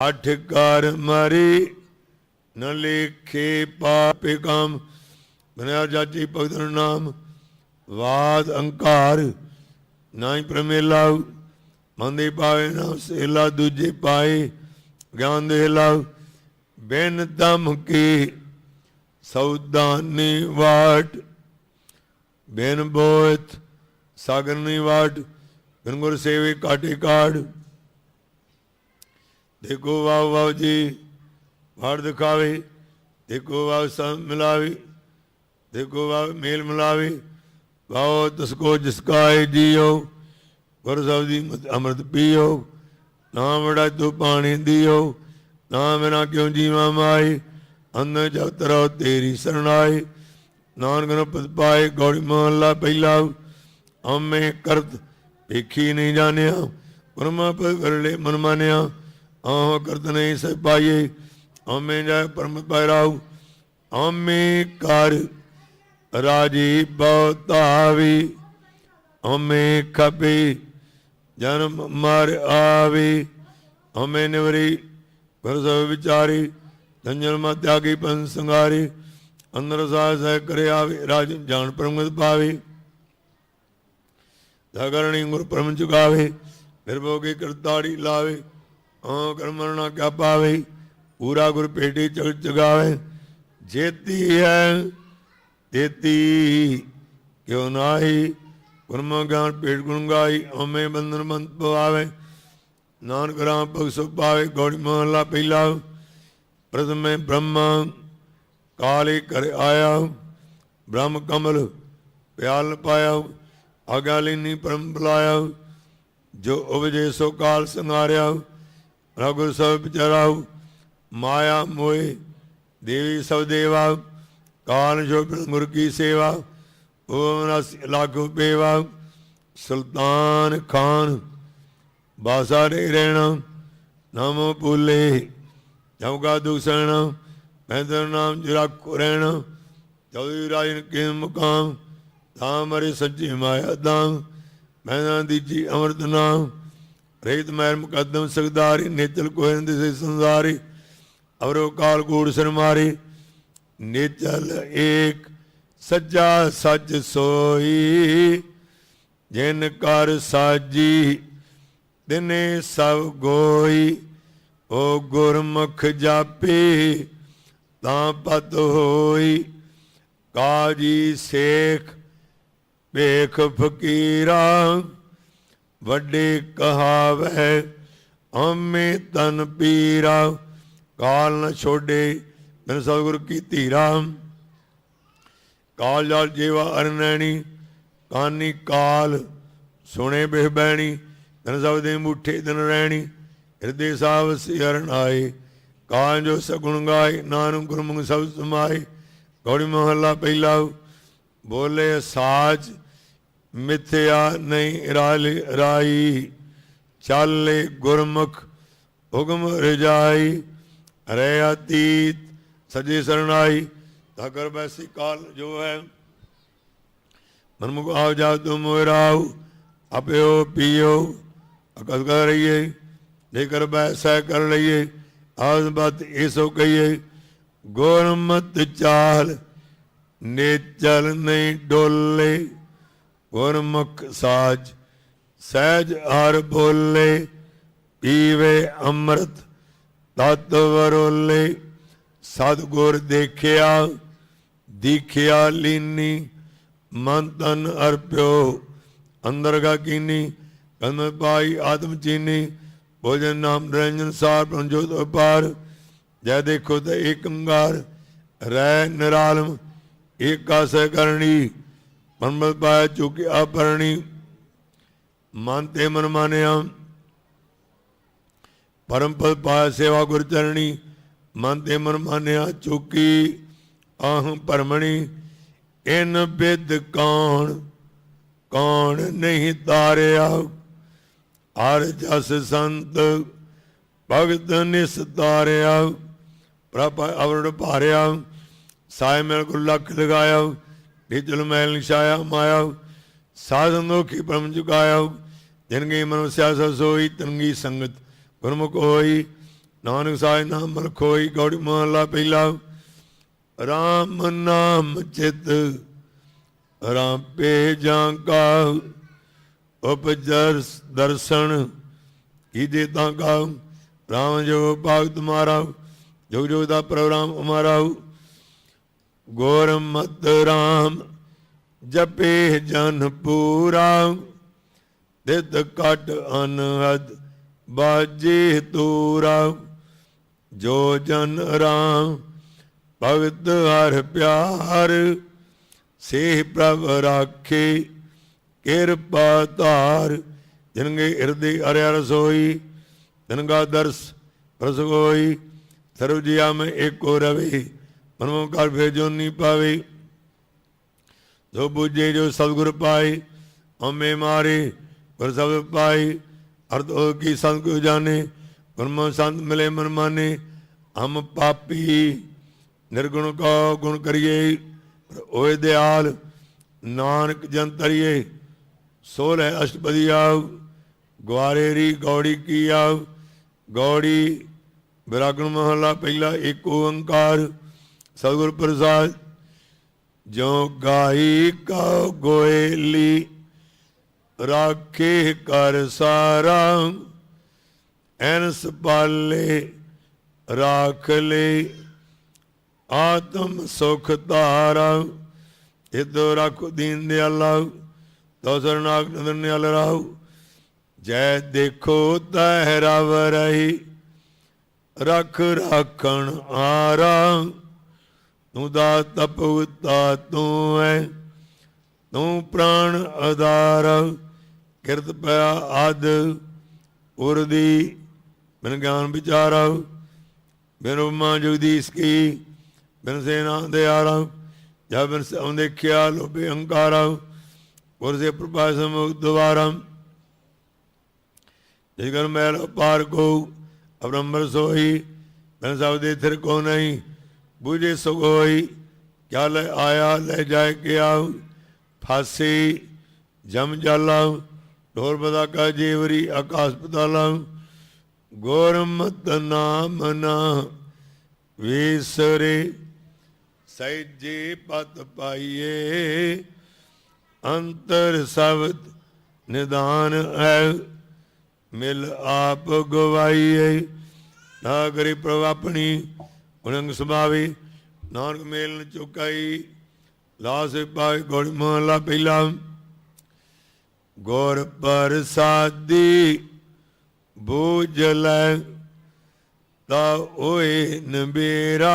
ਅਠ ਕਰ ਮਰੀ, ਨ ਲੇਖੇ ਪਾਪੇ ਕਮ ਬਨਿਆ ਜਾਤੀ ਭਗਤ ਨਾਮ, ਵਾਦ ਅੰਕਾਰ। ਨਾਹੀ ਪ੍ਰਮੇਲਾ ਮੰਦੇ ਪਾਵੇ ਨਾ ਸੇਲਾ ਦੂਜੇ ਪਾਏ। ਗਿਆਨ ਦੇ ਲਾਭ ਬਿਨ ਦਮ ਕੀ ਸੌਦਾਨੀ ਵਾਟ। ਬਿਨ ਬੋਇਤ, ਸਾਗਰ ਨੀ ਵਾਟ। ਬਿਨ ਗੁਰ ਸੇਵੇ ਕਾਟੇ ਕਾੜ। ਦੇਖੋ ਵਾਹ ਵਾਹ ਜੀ ਵਾੜ ਦਿਖਾਵੇ, ਦੇਖੋ ਵਾਹ ਸਮ ਮਿਲਾਵੇ, ਦੇਖੋ ਵਾਹ ਮੇਲ ਮਿਲਾਵੇ, ਵਾਹ ਤਸਕੋ ਜਿਸਕਾਏ ਜਿਸ ਕਾਏ ਜੀਓ, ਗੁਰ ਸਾਹਿਬ ਦੀ ਮਤ- ਅੰਮ੍ਰਿਤ ਪੀਓ, ਨਾ ਵੜਾ ਤੂੰ ਪਾਣੀ ਦਿਓ, ਨਾ ਮੇਰਾ ਕਿਉ ਜੀਵਾ ਮਾਈ ਅੰਨ ਜਬ ਤਰੋ ਤੇਰੀ ਸਰਣਾਈ ਨਾਨਕ ਨੂੰ ਪਦ ਪਾਏ, ਗੌੜੀ ਮਹੱਲਾ ਪਹਿਲਾ, ਅੰਮੇ ਕਰਤ ਵੇਖੀ ਨਹੀਂ ਜਾਣਿਆ, ਪਰਮਾ ਪਦ ਵਰਲੇ ਮਨ ਮਾਨਿਆ ਆਹ ਕਰਤ ਨਹੀਂ ਪਾਈਏ ਅੰਮੇ ਜਾ ਪਰਮ ਪਾਇਰਾਉ ਅੰਮੇ ਕਰ ਰਾਜੀ ਬਹੁਤਾਵੀ ਹਮੇ ਖਪੇ ਜਨਮ ਮਰ ਆਵੇ ਹਮੇ ਨਿਵਰੀ ਗੁਰ ਸਭ ਵਿਚਾਰੀ ਜੰਜਲ ਮਾ ਤਿਆਗੀ ਪੰਨ ਸੰਗਾਰੀ, ਅੰਦਰ ਸਾਹ ਸਹਿ ਕਰੇ ਆਵੇ, ਰਾਜ ਜਾਣ ਪਰਮਗਤ ਪਾਵੇ ਜਾਗਰਣੀ ਗੁਰ ਪਰਮ ਚੁਕਾਵੇ, ਨਿਰਭੋਗੀ ਕਰਤਾੜੀ ਲਾਵੇ ਆਹ ਕਰਮਰਣਾ ਕਿਆ ਪਾਵੇ ਪੂਰਾ ਗੁਰ ਪੇਟੀ ਚਗ ਚਗਾਵੇ ਜੇਤੀ ਹੈ, ਤੇਤੀ ਕਿਉ ਨਾਹੀ? ਗੁਰਮੁ ਗਿਆਨ ਪੇਟ ਗੁਣ ਗਾਈ ਓਮੇ ਬੰਧਨ ਬੰਦ ਪਵਾਵੇ। ਨਾਨਕ ਰਾਮ ਭਗ ਸੁ ਪਾਵੇ ਗੋੜੀ ਮਹਲਾ ਪਹਿਲਾ। ਪ੍ਰਥਮੇ ਬ੍ਰਹਮਾ, ਕਾਲੇ ਕਰ ਆਇਆ। ਬ੍ਰਹਮ ਕਮਲ ਪਿਆਲ ਪਾਇਆ। ਆਗਾ ਲੈਨੀ ਪਰਮ ਬੁਲਾਇਆ। ਜੋ ਉਪਜੇ ਸੋ ਕਾਲ ਸੰਗਾਰਿਆ ਰਘੁ ਸਭ ਵਿਚਾਰਾਉ ਮਾਇਆ ਮੋਏ ਦੇਵੀ ਸਭ ਦੇਵਾ, ਕਾਲ ਜੋ ਗੁਰ ਕੀ ਸੇਵਾ, ਓਮ ਰਸ ਲਾਗੂ ਪੇਵਾ, ਸੁਲਤਾਨ ਖਾਨ ਬਾਸਾਰੇ ਰਹਿਣਾ ਨਾਮ ਭੁੱਲੇ ਜਮਗਾ ਦੂਸਣ ਮਹਿੰਦਰ ਨਾਮ ਜਿਰਾਕੋ ਰਹਿਣਾ ਚੌਧਰੀ ਰਾਜਨ ਕੇ ਮੁਕਾਮ, ਧਾਮ ਮਰੇ ਸੱਚੀ ਮਾਇਆ ਦਾਮ ਮਹਿੰਦਰ ਦੀਜੀ ਅਮਰਤ ਨਾਮ ਰੇਤ ਮਹਿਰ ਮੁਕੱਦਮ ਸਗਦਾਰੀ ਨੇਤਲ ਕੋਹਨ ਦੇ ਸੰਸਾਰੀ, ਅਵਰੋ ਕਾਲ ਕੂੜ ਸਰਮਾਰੀ ਨਿਚਲ ਏਕ, ਸੱਜਾ ਸੱਚ ਸੋਈ। ਜਿਨ ਕਰ ਸਾਜੀ ਦਿਨੇ ਸਭ ਗੋਈ। ਓ ਗੁਰਮੁਖ ਜਾਪੇ, ਤਾਂ ਪਤ ਹੋਈ। ਕਾਜੀ ਸੇਖ ਵੇਖ ਫਕੀਰਾ ਵੱਡੇ ਕਹਾਵੈ, ਅੰਮੇ ਤਨ ਪੀਰਾ ਕਾਲ ਨ ਛੋਡੇ, ਬਿਨ ਸਤਿਗੁਰ ਕੀ ਧੀਰਾ। ਕਾਲ ਜਲ ਜੀਵਾ ਅਰਨੈਣੀ ਕਾਨੀ ਕਾਲ ਸੁਣੇ ਬਿਹ ਬੈਣੀ ਤਨ ਸਭ ਦੇ ਮੁਠੇ ਦਿਨ ਰਹਿਣੀ ਹਿਰਦੇ ਸਾਵ ਸਿਰਨ ਆਏ ਕਾਲ ਜੋ ਸਗੁਣ ਗਾਏ, ਨਾਨਕ ਗੁਰਮੁਖ ਸਭ ਸਮਾਏ। ਗੌੜੀ ਮਹੱਲਾ ਪਹਿਲਾ, ਬੋਲੇ ਸਾਜ ਮਿਥਿਆ ਨਹੀਂ ਰਾਲ ਰਾਈ ਚਾਲੇ ਗੁਰਮੁਖ ਹੁਕਮ ਰਜਾਈ ਹਰੇ ਅਤੀਤ ਸਜੇ ਸਰਣਾਈ ਤਾਕਰ ਬੈਸੀ ਕਾਲ ਜੋ ਹੈ ਮਨਮੁਖ ਆਉ ਜਾ ਤੁਮ ਰਾਉ ਅਪਿਓ ਪੀਓ ਅਕਲ ਕਰ ਰਹੀਏ ਜੇਕਰ ਬੈਸਾ ਕਰ ਲਈਏ ਆਸ ਬਾਤ ਇਸੋ ਕਹੀਏ ਗੁਰਮਤ ਚਾਲ ਨੇਚਲ ਨਹੀਂ ਡੋਲੇ ਗੁਰਮੁਖ ਸਾਜ, ਸਹਿਜ ਹਰ ਬੋਲੇ, ਪੀਵੇ ਅੰਮ੍ਰਿਤ ਤਤ ਵਰੋਲੇ, ਸਤਗੁਰ ਦੇਖਿਆ, ਦੀਖਿਆ ਲੀਨੀ, ਮਨ ਤਨ ਅਰਪਿਓ ਅੰਦਰ ਗਾ ਕੀਨੀ ਕਨ ਪਾਈ ਆਤਮ ਚੀਨੀ, ਭੋਜਨ ਨਾਮ ਨਿਰੰਜਨ ਸਾਰ ਪ੍ਰੰਜੋਤ ਅਪਾਰ ਜੈ ਦੇਖੋ ਤੇ ਏਕ ਰਹਿ ਨਿਰਾਲਮ, ਏਕਾ ਕਰਨੀ ਮਨਮਤ ਪਾਇਆ ਚੁਕੀ ਆਪਰਣੀ ਮਨ ਤੇ ਮਨ ਮਾਨਿਆ। ਪਰਮ ਪਦ ਪਾਇਆ ਸੇਵਾ ਗੁਰ ਚਰਣੀ। ਮਨ ਤੇ ਮਨ ਮਾਨਿਆ ਚੁਕੀ ਆਹ ਪਰਮਣੀ ਇਨ ਬਿਦ ਕੌਣ ਕੌਣ ਨਹੀਂ ਤਾਰਿਆ। ਹਰ ਜਸ ਸੰਤ ਭਗਤ ਨਿਸ ਤਾਰਿਆ। ਪ੍ਰਭ ਅਵਰਣ ਭਾਰਿਆ। ਸਾਇ ਮਿਲ ਗੁਰ ਲੱਖ ਲਗਾਇਆ। ਨਿਚਲ ਮੈਲ ਨਿਸ਼ਾਇਆ ਮਾਇਆ ਸਾਧਨ ਨੋਖੀ ਪਰਮ ਚੁਕਾਇਆ ਜਿਨ ਕੀ ਮਨੁ ਸਿਆਸਾ ਸੋਈ ਤਨਗੀ ਸੰਗਤ ਗੁਰਮੁਖ ਹੋਈ। ਨਾਨਕ ਸਾਹਿਬ ਨਾਮ ਮਲਖੋਈ ਗੌੜੀ ਮਹਲਾ ਪਹਿਲਾ RAM ਨਾਮ ਚਿਤ ਰਾਪੇ ਜਾਂ ਕਾ ਉਪਜਰ ਦਰਸ਼ਨ ਕੀਜੇ ਤਾਂ ਕਾ ਰਾਮ ਜੋ ਭਗਤ ਮਾਰਾ ਜੁਗ ਜੁਗ ਦਾ ਪ੍ਰੋਗਰਾਮ ਹਮਾਰਾ ਗੁਰਮਤਿ ਰਾਮ ਜਪੇ ਜਨ ਪੂਰਾ। ਤਿਤ ਕਟ ਅਨਹਦ ਬਾਜੇ ਤੂਰਾ। ਜੋ ਜਨ ਰਾਮ ਭਗਤ ਹਰ ਪਿਆਰ ਸੇ ਪ੍ਰਭ ਰਾਖੇ, ਕਿਰਪਾ ਧਾਰ। ਜਿਨਗੇ ਹਿਰਦੇ ਅਰਿਆ ਰਸੋਈ ਤਿਨਗਾ ਦਰਸ ਪ੍ਰਸਗੋਈ ਸਰਬ ਜੀਆ ਮੈਂ ਏਕੋ ਰਵੇ। ਮਨਮੋ ਕਰ ਭੇਜੋ ਨੀ ਪਾਵੇ। ਜੋ ਬੁਝੇ, ਜੋ ਸਤਿਗੁਰ ਪਾਏ ਹਮੇ ਮਾਰੇ, ਪਰ ਸਭ ਪਾਏ। ਅਰਧ ਹੋ ਕੀ ਸੰਤ ਕੋ ਜਾਣੇ ਪਰਮ ਸੰਤ ਮਿਲੇ ਮਨ ਮਾਨੇ। ਹਮ ਪਾਪੀ, ਨਿਰਗੁਣ ਕੋ ਗੁਣ ਕਰੀਏ। ਓਏ ਦਿਆਲ, ਨਾਨਕ ਜੰਤਰੀਏ ਸੋਲੈ ਅਸ਼ਟਪਦੀ ਆਵ ਗਵਾਰੇਰੀ ਗੌੜੀ ਕੀ ਆਵ ਗੌੜੀ ਵਿਰਾਗਣ ਮਹਲਾ ਪਹਿਲਾ ਏਕ ਓੰਕਾਰ। ਸਤਿਗੁਰ ਪ੍ਰਸਾਦ ਜੋ ਗਾਈ ਕਾ ਗੋਇਲੀ, ਰਾਖੇ ਕਰ ਸਾਰਾ, ਐਨਸ ਪਾਲੇ ਰਾਖ ਲੈ, ਆਤਮ ਸੁਖ ਧਾਰਾ, ਇਦੋ ਰੱਖੋ ਦੀਨ ਦਿਆਲਾ ਤੋ ਸਰਨਾਕ ਨਦਰ ਨਿਆਲ ਰਾਹੁ ਜੈ ਦੇਖੋ ਤਹਿ ਰਵ ਰਹੀ, ਰਖ ਰਾਖਣ ਆਰਾ। ਤੂੰ ਦਾ ਤਪੁਤਾ ਤੂੰ ਹੈ ਤੂੰ ਪ੍ਰਾਣ ਆਧਾਰ, ਕਿਰਤ ਪਿਆ ਆਦ। ਉਰਦੀ ਬਿਨ ਗਿਆਨ ਵਿਚਾਰ, ਬਿਨ ਉਮਾ ਜਗਦੀਸ਼ ਕੀ ਬਿਨ ਸੇਨਾ ਦਿਆਰਾ ਜਬ ਬਿਨ ਸਉ ਦੇਖਿਆ ਲੋਭੇ ਹੰਕਾਰਾ। ਗੁਰ ਸੇ ਪ੍ਰਭਾ ਸਮੁਖ ਦੁਆਰਾ। ਮੈਲ ਪਾਰ ਕੋ ਅਬਰੰਬਰ ਸੋਈ, ਬਿਨ ਸਭ ਦੇ ਥਿਰ ਕੋ ਨਹੀਂ। ਬੂਝੇ ਸੁਗੋਈ ਕਿਆ ਲੈ ਆਇਆ ਲੈ ਜਾਏ ਕਿ ਫਾਸੀ ਜਮ ਜਾਲਾ ਢੋਰ ਬਦਾ ਕਾ ਜੀਵਰੀ ਆਕਾਸ਼ ਪਤਾਲਾ ਗੁਰਮਤਿ ਨਾਮ ਨਾ ਵਿਸਰੇ, ਸਹਿਜੇ ਪਤ ਪਾਈਏ, ਅੰਤਰ ਸ਼ਬਦ ਨਿਦਾਨ ਹੈ, ਮਿਲ ਆਪ ਗਵਾਈਏ, ਨਾ ਕਰੀ ਪ੍ਰਭ ਆਪਣੀ ਉਨੰਗ ਸੁਭਾਵੇ, ਨਾਨਕ ਮੇਲ ਨ ਚੁਕਾਈ, ਲਾਸ ਪਾਈ ਗੋੜ ਮਹਲਾ ਪਹਿਲਾ। ਤਾ ਓਏ ਨਬੇਰਾ।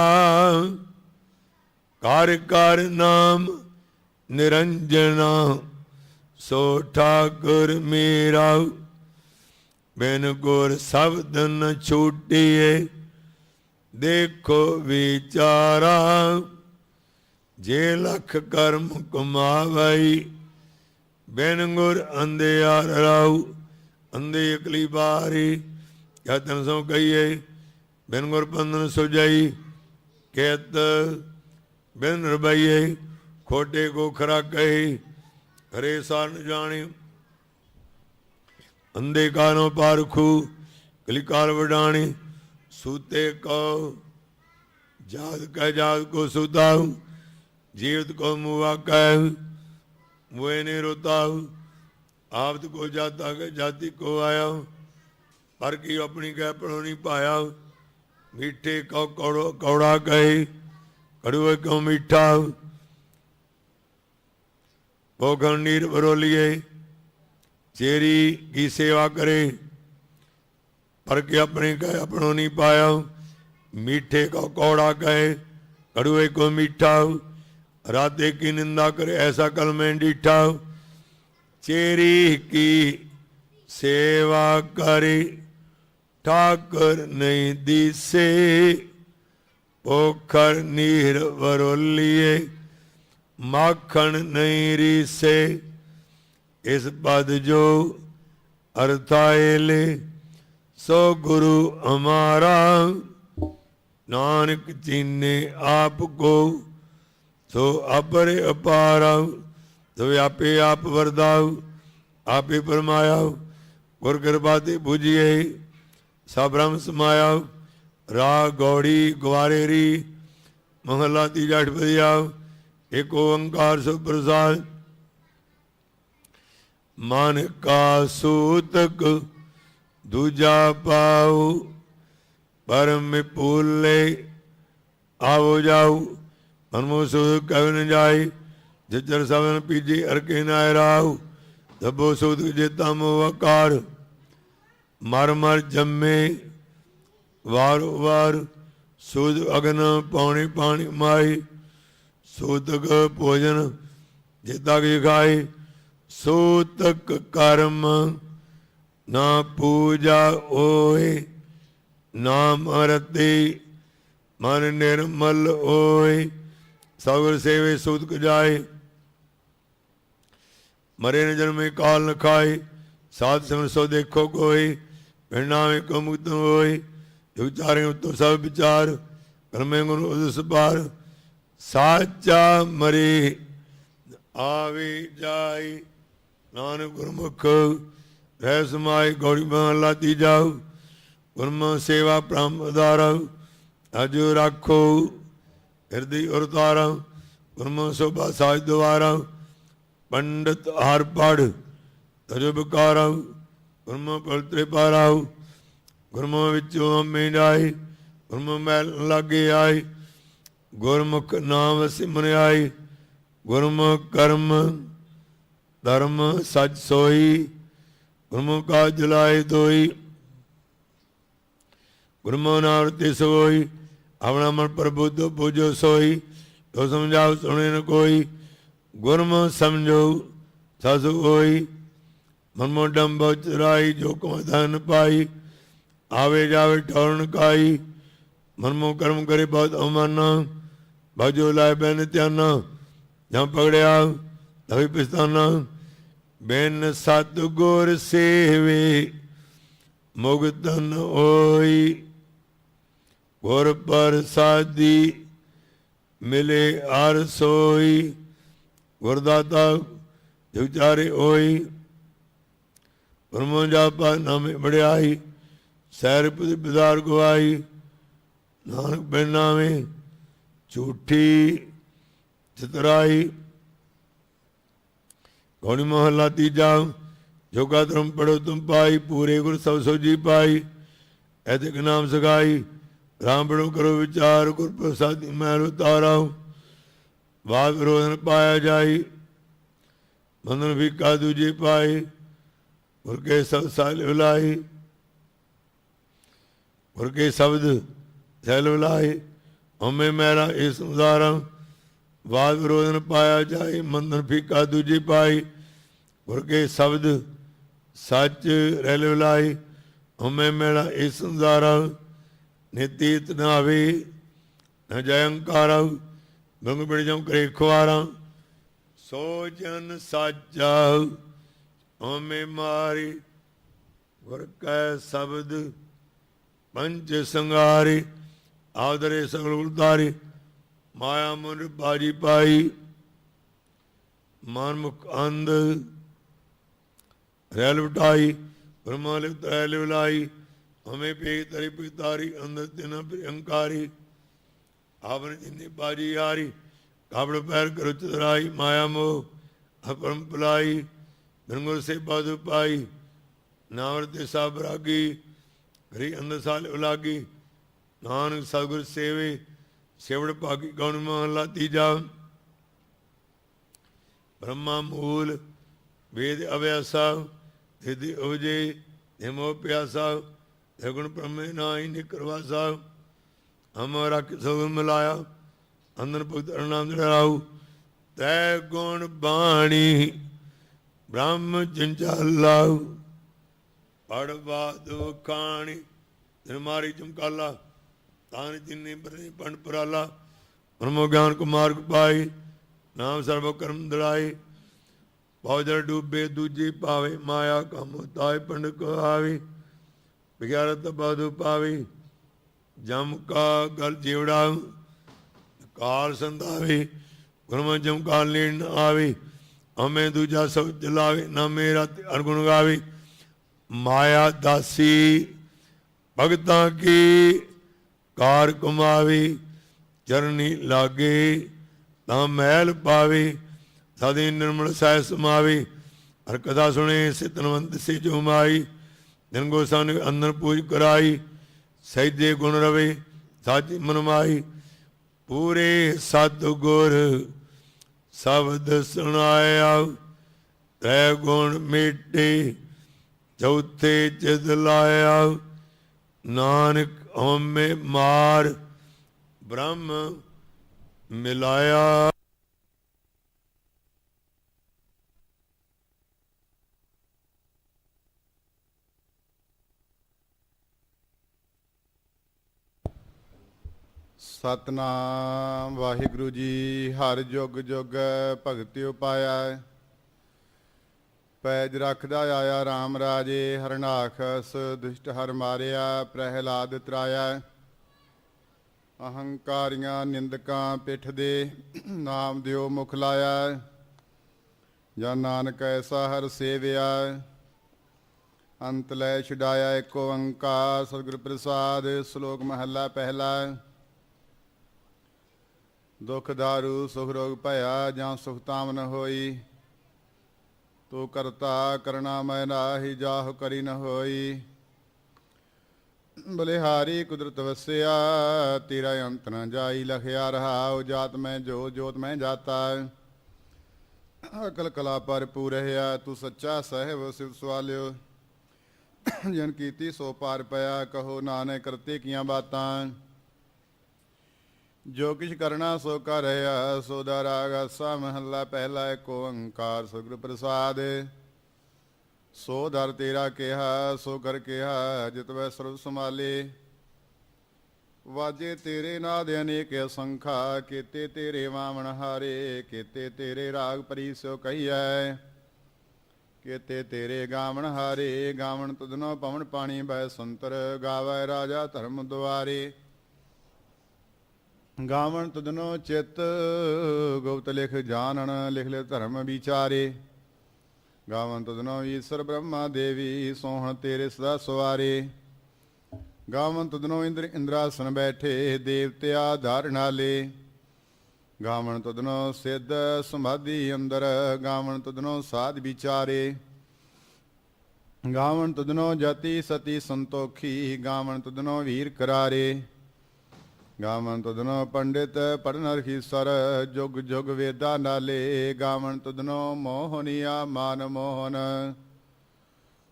ਕਰ ਕਰ ਨਾਮ ਨਿਰੰਜਨਾ, ਸੋ ਠਾਕੁਰ ਮੇਰਾ। ਬਿਨ ਗੁਰ ਸ਼ਬਦ ਨ ਛੂਟੀਏ ਦੇਖੋ ਵਿਚਾਰਾ, ਜੇ ਲਖ ਕਰਮ ਕਮਾਵਈ, ਬਿਨ ਗੁਰ ਅੰਧਿਆਰ ਰਾਉ ਅੰਧੇ ਅਕਲੀ ਬਾਰੀ ਕਿਆ ਤਨ ਸੋ ਕਹੀਏ, ਬਿਨ ਗੁਰ ਬੰਧਨ ਸੁਜਾਈ ਕੇਤ ਬਿਨ ਰਬਈਏ, ਖੋਟੇ ਕੋ ਖਰਾ ਕਹੀ ਖਰੇ ਸਨ ਜਾਣੀ, ਅੰਧੇ ਕਾਨੋ ਪਾਰਖੂ ਕਲਿਕਾਲ ਵਡਾਣੀ ਸੂਤੇ ਕੋ ਜਾਦ ਕਹ ਜਾਦ ਕੋ ਸੁਤਾਉ ਜੀਵਤ ਕੋ ਮੁਆ ਕਹਿ ਮੁਏ ਨੇ ਰੋਤਾਉ ਆਪਤ ਕੋ ਜਾਤਾ ਕੇ ਜਾਤੀ ਕੋ ਆਇਆ ਪਰ ਕੀ ਆਪਣੀ ਕਹਿ ਪੜੋ ਨਹੀਂ ਪਾਇਆ ਮੀਠੇ ਕੋ ਕੌੜੋ ਕੌੜਾ ਕਹੇ ਕੜੂਏ ਕੋ ਮਿੱਠਾ ਭੋਗਣ ਨੀਰ ਬਰੋਲੀਏ ਚੇਰੀ ਕੀ ਸੇਵਾ ਕਰੇ पर के अपने कहे अपनो नहीं पाया। मीठे को कौड़ा कहे कड़ुए को मीठा। राधे की निंदा करे ऐसा कल में डीठा। चेरी की सेवा करी, ठाकर नहीं दी से पोखर नीर वरोलिए, माखन नहीं री से इस बद जो अर्थाए ले ਸੋ ਗੁਰੂ ਅਮਾਰਾ ਨਾਨਕ ਜੀਨੇ ਆਪ ਕੋ, ਸੋ ਅਪਰੇ ਅਪਾਰ, ਸੋ ਆਪੇ ਆਪ ਵਰਦਾ ਆਪੇ ਪਰਮਾਇਆ ਗੁਰ ਕਿਰਪਾ ਤੇ 부ਜੀਏ ਸਭ ਬ੍ਰਹਮ ਸਮਾਇਆ ਰਾ ਗੌੜੀ ਗਵਾਰੇਰੀ ਮਹਲਾ ਦੀ ਜਠ ਬਦਿਆ ਏਕ ਓੰਕਾਰ ਸੋ ਪ੍ਰਸਾਦ, ਮਨ ਕਾ ਸੂਤਕ ਦੂਜਾ ਪਾਉ ਪਰਮ ਪੂਲੇ ਆਵੋ ਜਾਉ ਮਨਮੋ ਸੂਦ ਕਵਨ ਜਾਈ ਜਿਚਰ ਸਵਨ ਪੀਜੀ ਅਰਕੇ ਨਾਇ ਰਾਉ ਦਬੋ ਸੂਦ ਜੇ ਤਮ ਵਕਾਰ, ਮਰ ਮਰ ਜੰਮੇ, ਵਾਰ ਵਾਰ ਸੂਦ ਅਗਨ ਪਾਣੀ ਪਾਣੀ ਮਾਈ ਸੂਤਕ ਭੋਜਨ ਜਿਤਾ ਕੀ ਖਾਈ ਸੂਤਕ ਕਰਮ ਨਾ ਪੂਜਾ ਹੋਏ ਨਾਮ ਅਰਤੀ ਮਨ ਨਿਰਮਲ ਹੋਏ। ਸਗਰ ਸੇਵੇ ਸੂਤਕ ਜਾਏ, ਮਰੇ ਨ ਜਨਮੇ ਕਾਲ ਨ ਖਾਏ। ਸਾਧ ਸਿਮਰ ਸੋ ਦੇਖੋ ਕੋਈ ਪਿੰਡਾਵੇਂ ਕੋ ਮੁਕਤ ਹੋਈ ਵਿਚਾਰੇ ਉਤੋ ਸਭ ਵਿਚਾਰ, ਕਰਮੇ ਗੁਰੂ ਉਦਸ ਪਾਰ ਸਾਚਾ ਮਰੇ, ਆਵੇ ਜਾਈ ਨਾਨਕ ਗੁਰਮੁਖ ਰਹਿ ਸਮਾਈ ਗੌੜੀ ਮਹਲਾ ਤੀਜਾ ਗੁਰਮ ਸੇਵਾ ਪ੍ਰਮ ਉਦਾਰਉ ਅਜ ਰੱਖੋ ਹਿਰਦੀ ਉਰਤਾਰਾ ਗੁਰਮ ਸੋਭਾ ਸਾਜ ਦੁਆਰਾ, ਪੰਡਤ ਹਰ ਪੜ ਤਜੁਬਕਾਰਾ ਗੁਰਮ ਪਲਤਰੇ ਪਾਰਾਉ ਗੁਰਮ ਵਿੱਚੋਂ ਅੰਮੇ ਜਾਈ ਗੁਰਮ ਮੈਲ ਲਾਗੇ ਆਈ, ਗੁਰਮੁਖ ਨਾਮ ਸਿਮਰ ਆਈ, ਗੁਰਮੁਖ ਕਰਮ ਧਰਮ ਸਚ ਸੋਈ ਗੁਰਮੁਖ ਕਾ ਜਲਾਏ ਦੋਈ। ਗੁਰਮੁਖ ਨਾਮ ਤੇ ਸੋਈ ਆਪਣਾ ਮਨ ਪ੍ਰਬੁੱਧ ਬੁਝੋ ਸੋਈ ਤੋ ਸਮਝਾਉ ਸੁਣੇ ਨ ਕੋਈ। ਗੁਰਮੁਖ ਸਮਝੋ ਸਸ ਹੋਈ ਮਨਮੋ ਡੰਬੋ ਚਰਾਈ, ਜੋ ਕੋ ਧਨ ਪਾਈ, ਆਵੇ ਜਾਵੇ ਠੌਰਨ ਕਾਈ। ਮਨਮੋ ਕਰਮ ਕਰੇ ਬਹੁਤ ਅਮਾਨਾ ਬਾਜੋ ਲਾਇ ਬੈਨ ਧਿਆਨਾ, ਜਾਂ ਪਗੜਿਆ ਤਵੀ ਪਿਸਤਾਨਾ। ਬੈਨ ਸਤ ਗੁਰ ਸੇਵੇ ਮੁਗਤਨ ਹੋਈ, ਗੁਰ ਪ੍ਰਸਾਦੀ ਮਿਲੇ ਹਰ ਸੋਈ, ਗੁਰਦਾਤਾ ਵਿਚਾਰੇ ਹੋਈ ਗੁਰਮੁ ਜਾਪਾ ਨਾਮੇ ਬੜਿਆਈ ਸੈਰ ਪੁਦ ਗਵਾਈ, ਨਾਨਕ ਬਿਨ ਨਾਵੇਂ ਝੂਠੀ ਚਤਰਾਈ ਗੌਣੀ ਮਹਲਾ ਤੀਜਾ ਜੋ ਕਾ ਧਰਮ ਪੜੋ ਤੁਮ ਪਾਈ, ਪੂਰੇ ਗੁਰ ਸਭ ਸੋਜੀ ਪਾਈ। ਐਤਿਕ ਨਾਮ ਸਗਾਈ, ਰਾਮ ਬੜੋ ਕਰੋ ਵਿਚਾਰ, ਗੁਰ ਪ੍ਰਸਾਦੀ ਮੈਂ ਉਤਾਰਾਉ ਵਾਦ ਵਿਰੋਧਨ ਪਾਇਆ ਜਾਈ, ਬੰਧਨ ਵੀ ਕਾ ਦੂਜੀ ਪਾਈ ਗੁਰ ਕੇ ਸਭ ਸਾਲ ਵਿਲਾਈ ਗੁਰ ਕੇ ਸ਼ਬਦ ਸਹਿਲ ਵਿਲਾਈ ਹਮੇ ਮੇਰਾ ਇਸ ਉਦਾਰਮ ਵਾਦ ਵਿਰੋਧਨ ਪਾਇਆ ਜਾਏ ਮੰਦਨ ਫੀਕਾ ਦੂਜੀ ਪਾਈ ਗੁਰ ਕੇ ਸ਼ਬਦ ਸੱਚ ਰਹਿ ਵਿਲਾਈ ਹਮੇ ਮੇਰਾ ਇਸ ਉਦਾਰਮ ਨਿਤੀਤ ਨਾਵੇ ਨ ਜਯੰਕਾਰ ਬੰਗ ਬਿੜ ਜਮ ਕਰੇ ਖਵਾਰਾ ਸੋ ਜਨ ਸਾਜਾ ਹਮੇ ਮਾਰੀ। ਗੁਰ ਕੈ ਸ਼ਬਦ ਪੰਜ ਸੰਗਾਰੇ, ਆਦਰੇ ਸਗਲ ਉਤਾਰੇ ਮਾਇਆ ਮਨ ਬਾਜੀ ਪਾਈ। ਮਨ ਮੁਖ ਅੰਧ ਰੈਲ ਉਟਾਈ ਬ੍ਰਹਮਾ ਲਿਖ ਰੈਲ ਵਿਲਾਈ ਹਮੇ ਪੇ ਤਰੀ ਪਿਤਾਰੀ ਅੰਦਰ ਤਿਨ ਪ੍ਰਿਅੰਕਾਰੀ ਆਪਨ ਜਿੰਨੀ ਬਾਜੀ ਹਾਰੀ, ਕਾਬੜ ਪੈਰ ਕਰੁ ਚਤਰਾਈ ਮਾਇਆ ਮੋਹ, ਅਪਰਮ ਪਲਾਈ ਬਿਰੰਗੁਰ ਸੇ ਬਾਦੁ ਪਾਈ, ਨਾਵਰ ਤੇ ਸਭ ਰਾਗੀ, ਗਰੀ ਅੰਦਰ ਸਾਲ ਉਲਾਗੀ, ਨਾਨਕ ਸਤਿਗੁਰ ਸੇਵੇ, ਸੇਵੜ ਭਾਗੀ ਗਉਣ ਮਹਲਾ ਤੀਜਾ ਬ੍ਰਹਮਾ ਮੂਲ, ਵੇਦ ਅਵਿਆਸਾ ਤਿਦਿ ਉਜੇ ਹਿਮੋ ਪਿਆਸਾ ਤੇ ਗੁਣ ਪ੍ਰਮੇ ਨਾਹੀ ਨਿਕਰਵਾ ਸਾ ਹਮਾਰਾ ਕਿਸੋ ਮਿਲਾਇਆ ਅੰਦਰ ਭਗਤ ਅਰਨਾਮ ਦੜਾਉ ਤੈ ਗੁਣ ਬਾਣੀ, ਬ੍ਰਹਮ ਜੰਜਾਲਾਉ ਪੜਵਾ ਦੁਖਾਣੀ ਤਿਨ ਮਾਰੀ ਚਮਕਾਲਾ ਤਾਨ ਜਿਨੇ ਬਰੇ ਪੰਡ ਪਰਾਲਾ ਬ੍ਰਹਮ ਗਿਆਨ ਕੋ ਪਾਈ, ਨਾਮ ਸਰਬ ਕਰਮ ਦੜਾਈ ਬਹੁਜਰ ਡੂਬੇ, ਦੂਜੀ ਪਾਵੇ, ਮਾਇਆ ਕਮ ਤਾਇ ਪੰਡ ਕੋ ਆਵੇ। ਵਿਗਿਆਰਤ ਬਾਦੂ ਪਾਵੇ, ਜਮ ਕਾ ਗਲ ਜੀਵੜਾ ਕਾਲ ਸੰਧਾਵੇ ਗੁਰਮ ਜਮ ਕਾਲ ਲੀਨ ਆਵੇ। ਹਮੇ ਦੂਜਾ ਸਭ ਜਲਾਵੇ, ਨਾ ਮੇਰਾ ਤੇ ਅਰਗੁਣ ਗਾਵੇ। ਮਾਇਆ ਦਾਸੀ, ਭਗਤਾਂ ਕੀ ਕਾਰ ਕਮਾਵੀ ਚਰਨੀ ਲਾਗੇ ਤਾਂ ਮਹਿਲ ਪਾਵੇ। ਸਦੀ ਨਿਰਮਲ ਸਹਿ ਸਮਾਵੀ, ਹਰ ਕਥਾ ਸੁਣੇ, ਸਿਤਨਵੰਤ ਸੇ ਜੋ ਮਾਈ, ਦਿਨ ਗੋਸਾਨ ਅੰਦਰ ਪੂਜ ਕਰਾਈ ਸਹਿਜੇ ਗੁਣ ਰਵੇ, ਸਾਚੀ ਮਨ ਮਾਈ, ਪੂਰੇ ਸਤ ਗੁਰ ਸ਼ਬਦ ਸੁਣਾਇਆ, ਤੈ ਗੁਣ ਮਿਟੇ ਚੌਥੇ ਚਿਤ ਲਾਇਆ, ਨਾਨਕ ਹਉਮੈ ਮਾਰ ਬ੍ਰਹਮ ਮਿਲਾਇਆ। ਸਤਨਾਮ ਵਾਹਿਗੁਰੂ ਜੀ, ਹਰ ਜੁਗ ਜੁਗ ਭਗਤਿ ਉਪਾਇਆ ਪੈਜ ਰੱਖਦਾ ਆਇਆ RAM ਰਾਜੇ, ਹਰਨਾਖਸ ਦੁਸ਼ਟ ਹਰ ਮਾਰਿਆ, ਪ੍ਰਹਿਲਾਦ ਤਰਾਇਆ। ਅਹੰਕਾਰੀਆਂ ਨਿੰਦਕਾਂ ਪਿੱਠ ਦੇ ਨਾਮ ਦਿਓ ਮੁਖ ਲਾਇਆ। ਜਾਂ ਨਾਨਕ ਐਸਾ ਹਰ ਸੇਵਿਆ। ਅੰਤ ਲੈ ਛਡਾਇਆ ਏਕ ਓੰਕਾਰ ਸਤਿਗੁਰ ਪ੍ਰਸਾਦ, ਸ਼ਲੋਕ ਮਹੱਲਾ ਪਹਿਲਾ। ਦੁਖ ਦਾਰੂ, ਸੁਖ ਰੋਗ ਭਇਆ ਜਾਂ ਸੁਖ ਤਾਮ ਨ ਹੋਈ, ਤੂੰ ਕਰਤਾ ਕਰਣਾ ਮੈਂ ਨਾਹੀ, ਜਾਹ ਕਰੀ ਨ ਹੋਈ। ਬਲਿਹਾਰੀ ਕੁਦਰਤ ਵਸਿਆ, ਤੇਰਾ ਅੰਤ ਨ ਜਾਈ, ਲਖਿਆ ਰਹਾਉ, ਜਾਤ ਮੈਂ ਜੋ, ਜੋਤ ਮੈਂ ਜਾਤਾ। ਅਕਲ ਕਲਾ ਪਰ ਪੂਰਿਆ ਤੂੰ ਸੱਚਾ ਸਹਿਬ ਸਿਵ ਸਵਾਲਿਓ। ਜਨ ਕੀਤੀ ਸੋ ਪਾਰ ਪਿਆ, ਕਹੋ ਨਾਨਕ ਕਰਤੇ ਕੀਆਂ ਬਾਤਾਂ। ਜੋ ਕਿਛ ਕਰਨਾ ਸੋ ਕਰ ਰਿਹਾ ਸੋ ਦਾ ਰਾਗ ਆਸਾ ਮਹੱਲਾ ਪਹਿਲਾ ਏਕ ਓੰਕਾਰ ਸਤਿਗੁਰ ਪ੍ਰਸਾਦ। ਸੋ ਦਰ ਤੇਰਾ ਕਿਹਾ, ਸੋ ਕਰ ਕਿਹਾ, ਜਿਤ ਵੈ ਸਰਬ ਸਮਾਲੇ ਵਾਜੇ ਤੇਰੇ ਨਾਦ ਅਨੇਕ ਅਸੰਖਾ, ਕੀਤੇ ਤੇਰੇ ਵਾਵਣ ਹਾਰੇ, ਕੀਤੇ ਤੇਰੇ ਰਾਗ ਪਰੀ ਸੋ ਕਹੀਐ। ਕੀਤੇ ਤੇਰੇ ਗਾਵਣ ਹਾਰੇ, ਗਾਵਣ ਤੁਧਨੋ ਪਵਨ ਪਾਣੀ ਬੈ ਸੰਤਰ, ਗਾਵੈ ਰਾਜਾ ਧਰਮ ਦੁਆਰੇ। ਗਾਵਣ ਤੁਧਨੋ ਚਿਤ, ਗੁਪਤ ਲਿਖ ਜਾਣਨ, ਲਿਖ ਲੈ ਧਰਮ ਵਿਚਾਰੇ। ਗਾਵਨ ਤੁਧਨੋ ਈਸ਼ਰ ਬ੍ਰਹਮਾ ਦੇਵੀ, ਸੋਹਣ ਤੇਰੇ ਸਦਾ ਸਵਾਰੇ। ਗਾਵਨ ਤੁਧਨੋ ਇੰਦਰ ਇੰਦਰਾਸਨ ਬੈਠੇ ਦੇਵਤਿਆ ਧਾਰਨਾਲੇ ਗਾਵਣ ਤੁਧਨੋ ਸਿੱਧ ਸਮਾਧੀ ਅੰਦਰ, ਗਾਵਣ ਤੁਧਨੋ ਸਾਧ ਵਿਚਾਰੇ। ਗਾਵਣ ਤੁਧਨੋ ਜਤੀ ਸਤੀ ਸੰਤੋਖੀ, ਗਾਵਣ ਤੁਧਨੋ ਵੀਰ ਕਰਾਰੇ। ਗਾਵਨ ਤੁਧਨੋ ਪੰਡਿਤ ਪੜਨ ਰਖੀਸਰ ਜੁਗ ਜੁਗ ਵੇਦਾ ਨਾਲੇ ਗਾਵਨ ਤੁਧਨੋ ਮੋਹਨੀਆ ਮਾਨ ਮੋਹਨ।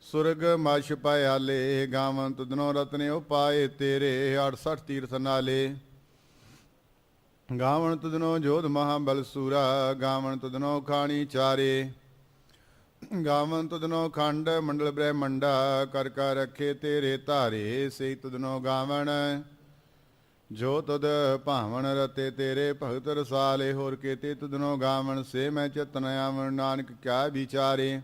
ਸੁਰਗ ਮਛ ਪਿਆਲੇ ਗਾਵਨ ਤੁਧਨੋ ਰਤਨੇ ਉਪਾਏ ਤੇਰੇ 68 ਤੀਰਥ ਨਾਲੇ। ਗਾਵਨ ਤੁਧਨੋ ਜੋਧ ਮਹਾਬਲ ਸੂਰਾ ਗਾਵਨ ਤੁਧਨੋ ਖਾਣੀ ਚਾਰੇ। ਗਾਵਨ ਤੁਧਨੋ ਖੰਡ ਮੰਡਲ ਬ੍ਰਹਮੰਡਾ, ਕਰ ਕਰ ਰੱਖੇ ਤੇਰੇ ਧਾਰੇ ਸੇ ਤੁਧਨੋ ਗਾਵਨ ਜੋ ਤਦ ਭਾਵਨ ਰਤੇ ਤੇਰੇ ਭਗਤ ਰਸਾਲੇ, ਹੋਰ ਕੀਤੇ ਤੁਧਨੋ ਗਾਵਣ, ਸੇ ਮੈਂ ਚਤਨ ਆਵਣ, ਨਾਨਕ ਕਿਆ ਵਿਚਾਰੇ।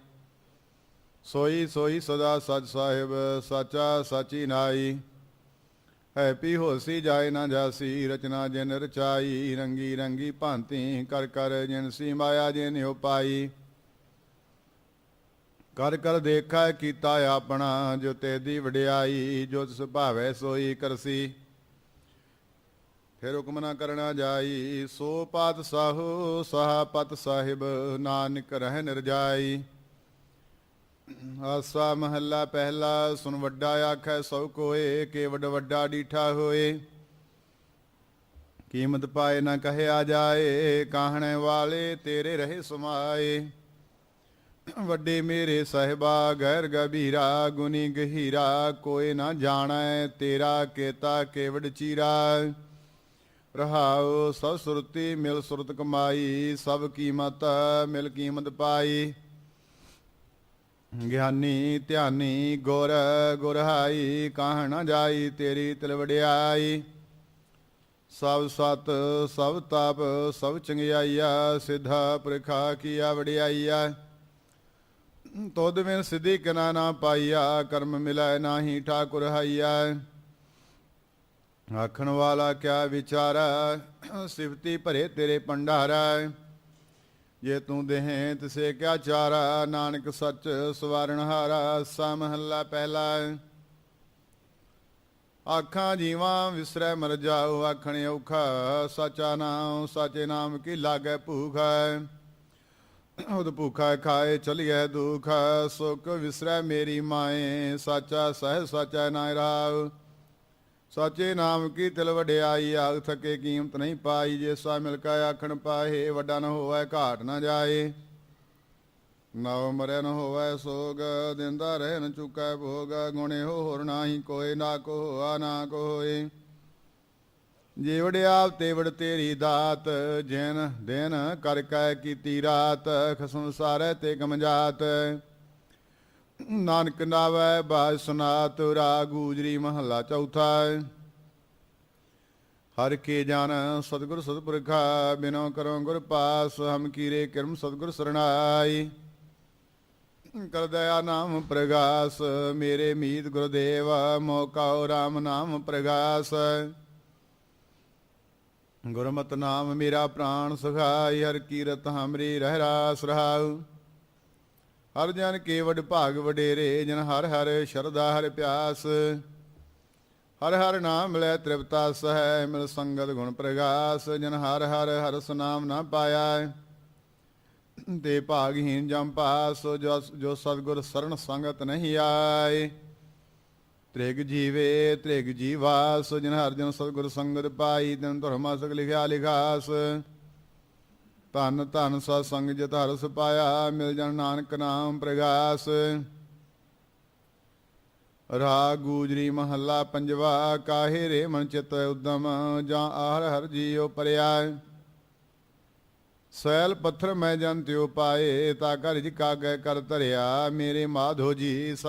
ਸੋਈ ਸੋਈ ਸਦਾ ਸਚ ਸਾਹਿਬ, ਸਾਚਾ ਸਾਚੀ ਨਾਈ। ਹੈਪੀ ਹੋਸੀ ਜਾਏ ਨਾ ਜਾਸੀ, ਰਚਨਾ ਜਿਨ ਰਚਾਈ, ਰੰਗੀ ਰੰਗੀ ਭਾਂਤੀ ਕਰ ਕਰ ਜਿਨ ਸੀ ਮਾਇਆ ਜਿਨ ਉਪਾਈ। ਕਰ ਕਰ ਦੇਖਾ ਕੀਤਾ ਆਪਣਾ, ਜੋ ਤੇਦੀ ਵਡਿਆਈ, ਜੋ ਤਿਸ ਭਾਵੈ ਸੋਈ ਕਰਸੀ। ਫਿਰ ਹੁਕਮ ਨਾ ਕਰਨਾ ਜਾਈ, ਸੋ ਪਾਤ ਸਾਹੋ, ਸਾਹ ਪਤ ਸਾਹਿਬ, ਨਾਨਕ ਰਹਿ ਨਿਰਜਾਈ। ਆਸਾ ਮਹੱਲਾ ਪਹਿਲਾ ਸੁਨ ਵੱਡਾ ਆਖੈ ਸਭ ਕੋਏ ਕੇਵਡ ਵੱਡਾ ਡੀਠਾ ਹੋਏ। ਕੀਮਤ ਪਾਏ ਨਾ ਕਹਿਆ ਜਾਏ, ਕਾਹਣੇ ਵਾਲੇ ਤੇਰੇ ਰਹੇ ਸਮਾਏ। ਵੱਡੇ ਮੇਰੇ ਸਾਹਿਬਾ, ਗੈਰ ਗਭੀਰਾ ਗੁਨੀ ਗਹੀਰਾ ਕੋਈ ਨਾ ਜਾਣੈ ਤੇਰਾ, ਕੇਤਾ ਕੇਵਡ ਚੀਰਾ। ਰਹਾਉ, ਸਭ ਸੁਰਤੀ ਮਿਲ ਸੁਰਤ ਕਮਾਈ, ਸਭ ਕੀਮਤ ਮਿਲ ਕੀਮਤ ਪਾਈ। ਗਿਆਨੀ ਧਿਆਨੀ ਗੁਰ ਗੁਰਹਾਈ ਕਾਹ ਜਾਈ ਤੇਰੀ ਤਿਲ ਵਡਿਆਈ। ਸਭ ਸਤ, ਸਭ ਤਪ, ਸਭ ਚੰਗਿਆਈਆ, ਸਿਧਾ ਪ੍ਰਖਾ ਕੀਆ ਵਡਿਆਈਆ। ਤੋਦ ਬਿਨ ਸਿਧੀ ਕਨਾ ਨਾ ਪਾਈਆ, ਕਰਮ ਮਿਲੈ ਨਾਹੀ ਠਾਕੁਰ ਹਾਈਆ। ਆਖਣ ਵਾਲਾ ਕਿਆ ਵਿਚਾਰਾ ਸਿਫਤੀ ਭਰੇ ਤੇਰੇ ਭੰਡਾਰਾ ਜੇ ਤੂੰ ਦੇਹੇ ਤਿਸੇ ਕਿਆ ਚਾਰਾ ਨਾਨਕ ਸੱਚ ਸਵਾਰਨ ਹਾਰਾ ਸਾ ਮਹੱਲਾ ਪਹਿਲਾ ਆਖਾਂ ਜੀਵਾਂ ਵਿਸਰੈ ਮਰ ਜਾਉ ਆਖਣ ਔਖਾ ਸਾਚਾ ਨਾਮ ਸਾਚੇ ਨਾਮ ਕੀ ਲਾਗੈ ਭੂਖ ਹੈ ਉਦ ਭੂਖਾ ਖਾਏ ਚਲਿਐ ਦੁਖ ਸੁਖ ਵਿਸਰੈ ਮੇਰੀ ਮਾਏ ਸਾਚਾ ਸਹਿ ਸਾਚਾ ਨਾਇ ਰਾਵ ਸਾਚੇ ਨਾਮ ਕੀ ਤਿਲ ਵਡਿਆਈ ਆਗ ਥਕੇ ਕੀਮਤ ਨਹੀਂ ਪਾਈ, ਜੇ ਸਾ ਮਿਲ ਕਾ ਆਖਣ ਪਾਹੇ, ਵੱਡਾ ਨ ਹੋਵੇ, ਘਾਟ ਨ ਜਾਏ। ਨਵ ਮਰੈ ਨ ਹੋਵੈ, ਸੋਗ ਦਿੰਦਾ ਰਹਿ ਨ ਚੁਕੈ ਭੋਗ, ਗੁਣੇ ਹੋ ਹੋਰ ਨਾਹੀ ਕੋਏ, ਨਾ ਕੋ ਹੋਆ ਨਾ ਕੋ ਹੋਏ ਜੇ ਵਡਿਆਪ ਤੇ ਵਡ ਤੇਰੀ ਦਾਤ, ਜਿਨ ਦਿਨ ਕਰ ਕੈ ਕੀਤੀ ਰਾਤ, ਖਸਮ ਸਾਰੈ ਤੇ ਗਮਜਾਤ ਨਾਨਕ ਨਾਵੈ ਬਾਜ ਸੁਨਾਤ ਰਾ ਗੂਜਰੀ ਮਹੱਲਾ ਚੌਥਾ ਹਰ ਕੇ ਜਨ ਸਤਿਗੁਰ ਸਤਪੁਰਖਾ, ਬਿਨੋ ਕਰੋ ਗੁਰ ਪਾਸ, ਹਮ ਕੀਰੇ ਕਰਮ ਸਤਿਗੁਰ ਸਰਣਾਈ। ਕਰ ਦਇਆ ਨਾਮ ਪ੍ਰਗਾਸ, ਮੇਰੇ ਮੀਤ ਗੁਰਦੇਵ, ਮੋਕਾਉ RAM ਨਾਮ ਪ੍ਰਗਾਸ। ਗੁਰਮਤਿ ਨਾਮ ਮੇਰਾ ਪ੍ਰਾਣ ਸੁਖਾਈ, ਹਰ ਕੀਰਤ ਹਮਰੀ ਰਹਿ ਰਾਸ ਰਹਾਉ। ਹਰ ਜਨ ਕੇ ਭਾਗ ਵਡੇਰੇ, ਜਨ ਹਰ ਹਰ ਸ਼ਰਦਾ ਹਰ ਪਿਆਸ। ਹਰ ਹਰ ਨਾਮ ਮਿਲੈ ਤ੍ਰਿਪਤਾ ਸਹਿ, ਮਿਲ ਸੰਗਤ ਗੁਣ ਪ੍ਰਗਾਸ। ਜਨ ਹਰ ਹਰ ਹਰ ਨਾਮ ਨਾ ਪਾਇਆ, ਤੇ ਭਾਗਹੀਨ ਜਮ ਪਾਸ ਜੋ ਜੋ ਸਤਗੁਰ ਸਰਣ ਸੰਗਤ ਨਹੀਂ ਆਏ, ਤ੍ਰਿਗ ਜੀਵੇ, ਤ੍ਰਿਗ ਜੀਵਾਸ। ਜਨ ਹਰ ਜਨ ਸਤਗੁਰ ਸੰਗਤ ਪਾਈ, ਤਨ ਧਰਮਾ ਸਕ ਲਿਖਿਆ ਲਿਖਾਸ। ਧੰਨ ਧੰਨ ਸਤ ਸੰਗ ਜਿਤ ਹਰਸ ਪਾਇਆ, ਮਿਲ ਜਨ ਨਾਨਕ ਨਾਮ ਪ੍ਰਗਾਸ। ਰਾਗ ਗੂਜਰੀ ਮਹੱਲਾ ਪੰਜਵਾ, ਕਾਹੇ ਰੇ ਮਨ ਚਿਤ ਉਦਮ, ਜਾਂ ਆਹਰ ਹਰ ਜੀਉ ਪਰਿਆ। ਸੈਲ ਪੱਥਰ ਮੈਂ ਜਨ ਤਿਉ ਪਾਏ, ਤਾ ਘਰ ਜਿ ਕਾਗੈ ਕਰ ਧਰਿਆ, ਮੇਰੇ ਮਾਧੋ ਜੀ ਸਤ